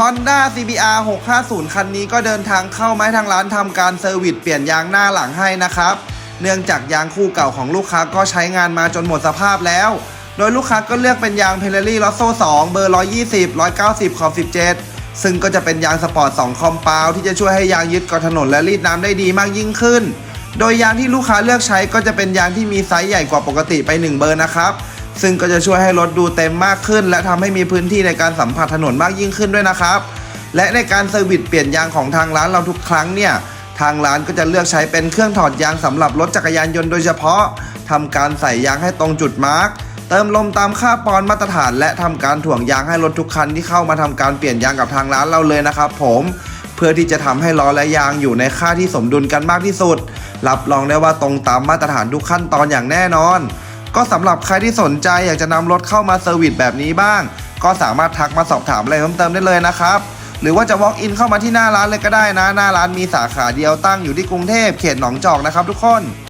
Honda CBR 650 คันนี้ก็เดินทางเข้ามาให้ทางร้านทำการเซอร์วิสเปลี่ยนยางหน้าหลังให้นะครับ เนื่องจากยางคู่เก่าของลูกค้าก็ใช้งานมาจนหมดสภาพแล้ว โดยลูกค้าก็เลือกเป็นยาง p e l l y l o s s o 2 เบอร์ 120 190 ขอบ 17 ซึ่งก็จะเป็นยางสปอร์ต 2 คอมเปาวที่จะช่วยให้ยางยึดเกาะถนนและรีดน้ำได้ดีมากยิ่งขึ้น โดยยางที่ลูกค้าเลือกใช้ก็จะเป็นยางที่มีไซส์ใหญ่กว่าปกติไป 1 เบอร์นะครับ ซึ่งก็จะช่วยให้รถดูเต็มมากขึ้น และทำให้มีพื้นที่ในการสัมผัสถนนมากยิ่งขึ้นด้วยนะครับ และในการเซอร์วิสเปลี่ยนยางของทางร้านเราทุกครั้งเนี่ยทางร้านก็จะเลือกใช้เป็นเครื่องถอดยางสำหรับรถจักรยานยนต์โดยเฉพาะทำการใส่ยางให้ตรงจุดมาร์กเติมลมตามค่าปอนมาตรฐาน และทำการถ่วงยางให้รถทุกคันที่เข้ามาทำการเปลี่ยนยางกับทางร้านเราเลยนะครับ ผมเพื่อที่จะทำให้ล้อและยางอยู่ในค่าที่สมดุลกันมากที่สุด รับรองได้ว่าตรงตามมาตรฐานทุกขั้นตอนอย่างแน่นอน ก็สำหรับใครที่สนใจอยากจะนำรถเข้ามาเซอร์วิสแบบนี้บ้าง ก็สามารถทักมาสอบถามอะไรเพิ่มเติมได้เลยนะครับหรือว่าจะ walk in เข้ามาที่หน้าร้านเลยก็ได้นะ หน้าร้านมีสาขาเดียวตั้งอยู่ที่กรุงเทพเขตหนองจอกนะครับทุกคน